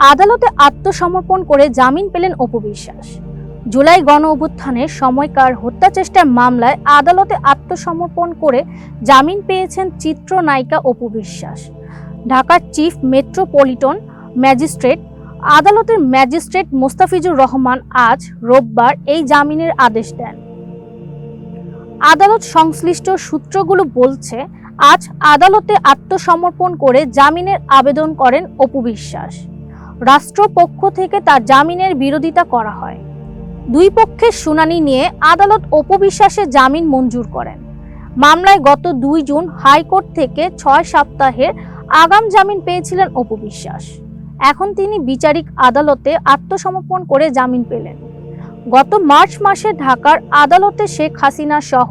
আদালতে আত্মসমর্পণ করে জামিন পেলেন অপু বিশ্বাস। জুলাই গণ অভ্যুত্থানের সময়কার হত্যা চেষ্টার মামলায় আদালতে আত্মসমর্পণ করে জামিন পেয়েছেন চিত্রনায়িকা অপু বিশ্বাস। ঢাকার চিফ মেট্রোপলিটন ম্যাজিস্ট্রেট, আদালতের ম্যাজিস্ট্রেট মোস্তাফিজুর রহমান আজ রোববার এই জামিনের আদেশ দেন। আদালত সংশ্লিষ্ট সূত্রগুলো বলছে, আজ আদালতে আত্মসমর্পণ করে জামিনের আবেদন করেন অপু বিশ্বাস। রাষ্ট্রপক্ষ থেকে তার জামিনের বিরোধিতা করা হয়। দুই পক্ষের শুনানি নিয়ে আদালত অপবিশ্বাসে জামিন মঞ্জুর করেন। মামলায় গত দুই জুন হাইকোর্ট থেকে ছয় সপ্তাহের আগাম জামিন পেয়েছিলেন অপবিশ্বাস। এখন তিনি বিচারিক আদালতে আত্মসমর্পণ করে জামিন পেলেন। গত মার্চ মাসে ঢাকার আদালতে শেখ হাসিনা সহ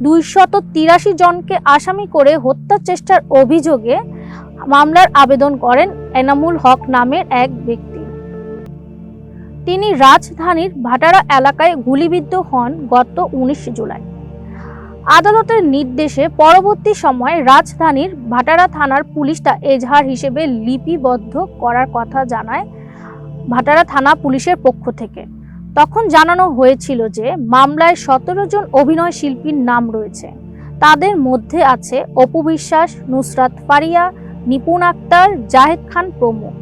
দুইশত তিরাশি জনকে আসামি করে হত্যা চেষ্টার অভিযোগে মামলার আবেদন করেন এনামুল হক নামের এক ব্যক্তি। তিনি রাজধানীর ভাটারা এলাকায় গুলিবিদ্ধ হন গত উনিশ জুলাই। আদালতের নির্দেশে পরবর্তী সময়ে রাজধানীর ভাটারা থানার পুলিশ তা এজাহার হিসেবে লিপিবদ্ধ করার কথা জানায় ভাটারা থানা পুলিশের পক্ষ থেকে। তখন জানানো হয়েছিল যে, মামলায় সতেরো জন অভিনয় শিল্পীর নাম রয়েছে। তাদের মধ্যে আছে অপু বিশ্বাস, নুসরাত ফারিয়া নিপুণ আক্তার জাহেদ খান প্রমুখ।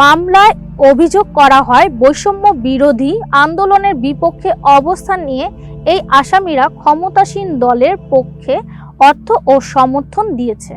মামলায় অভিযোগ করা হয়, বৈষম্য বিরোধী আন্দোলনের বিপক্ষে অবস্থান নিয়ে এই আসামিরা ক্ষমতাসীন দলের পক্ষে অর্থ ও সমর্থন দিয়েছে।